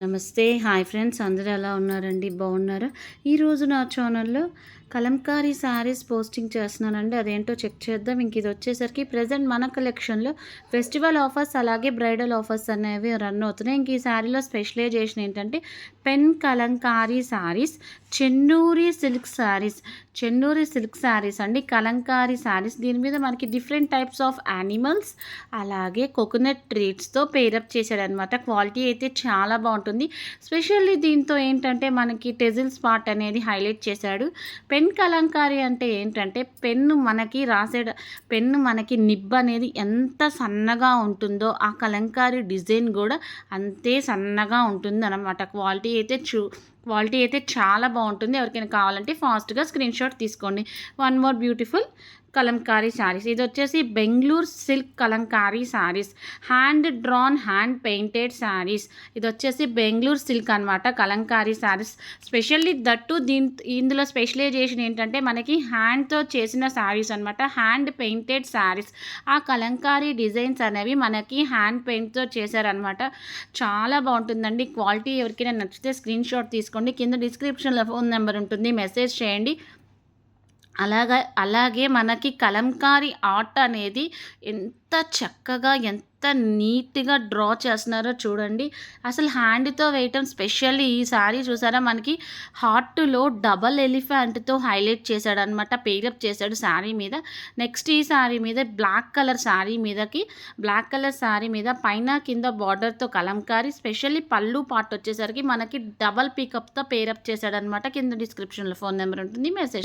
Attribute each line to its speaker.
Speaker 1: నమస్తే. Hi friends. అందరూ ఎలా ఉన్నారండి? బాగున్నారా? ఈరోజు నా ఛానల్లో కలంకారీ శారీస్ పోస్టింగ్ చేస్తున్నానండి. అదేంటో చెక్ చేద్దాం. ఇంక ఇది వచ్చేసరికి ప్రజెంట్ మన కలెక్షన్లో ఫెస్టివల్ ఆఫర్స్ అలాగే బ్రైడల్ ఆఫర్స్ అనేవి రన్ అవుతున్నాయి. ఇంక ఈ శారీలో స్పెషలైజేషన్ ఏంటంటే pen Kalamkari saris Chennuri silk saris Chennuri silk saris అండి కలంకారీ శారీస్. దీని మీద మనకి డిఫరెంట్ టైప్స్ ఆఫ్ యానిమల్స్ అలాగే కోకోనట్ ట్రీట్స్తో పేరప్ చేశాడనమాట క్వాలిటీ అయితే చాలా బాగుంటుంది. స్పెషల్లీ దీంతో ఏంటంటే మనకి టెజిల్ స్పాట్ అనేది హైలైట్ చేశాడు. పెన్ కలంకారీ అంటే ఏంటంటే పెన్ను మనకి రాసే పెన్ను మనకి నిబ్ అనేది ఎంత సన్నగా ఉంటుందో ఆ కలంకారీ డిజైన్ కూడా అంతే సన్నగా ఉంటుంది అనమాట క్వాలిటీ అయితే చూ క్వాలిటీ అయితే చాలా బాగుంటుంది. ఎవరికైనా కావాలంటే ఫాస్ట్గా స్క్రీన్ షాట్ తీసుకోండి. One more beautiful Kalamkari saris. ఇది వచ్చేసి Bengaluru silk Kalamkari saris. Hand drawn hand painted saris. ఇది వచ్చేసి బెంగళూరు సిల్క్ అనమాట కలంకారీ శారీస్. స్పెషల్లీ దట్టు దీని ఇందులో స్పెషలైజేషన్ ఏంటంటే మనకి హ్యాండ్తో చేసిన శారీస్ అనమాట హ్యాండ్ పెయింటెడ్ శారీస్. ఆ కలంకారీ డిజైన్స్ అనేవి మనకి హ్యాండ్ పెయింట్తో చేశారనమాట చాలా బాగుంటుందండి. క్వాలిటీ ఎవరికైనా నచ్చితే స్క్రీన్ షాట్ తీసుకోండి. కింద డిస్క్రిప్షన్లో ఫోన్ నెంబర్ ఉంటుంది. మెసేజ్ చేయండి. అలాగా అలాగే మనకి కలంకారీ ఆర్ట్ అనేది ఎంత చక్కగా ఎంత నీట్గా డ్రా చేస్తున్నారో చూడండి. అసలు హ్యాండ్తో వేయటం స్పెషల్లీ ఈ సారీ చూసారా? మనకి హార్ట్లో డబల్ ఎలిఫెంట్తో హైలైట్ చేశాడు అనమాట పేరప్ చేశాడు శారీ మీద. నెక్స్ట్ ఈ శారీ మీద బ్లాక్ కలర్ శారీ మీదకి బ్లాక్ కలర్ శారీ మీద పైన కింద బార్డర్తో కలంకారీ స్పెషల్లీ పళ్ళు పార్ట్ వచ్చేసరికి మనకి డబల్ పికప్తో పేరప్ చేశాడు అనమాట కింద డిస్క్రిప్షన్లో ఫోన్ నెంబర్ ఉంటుంది మెసేజ్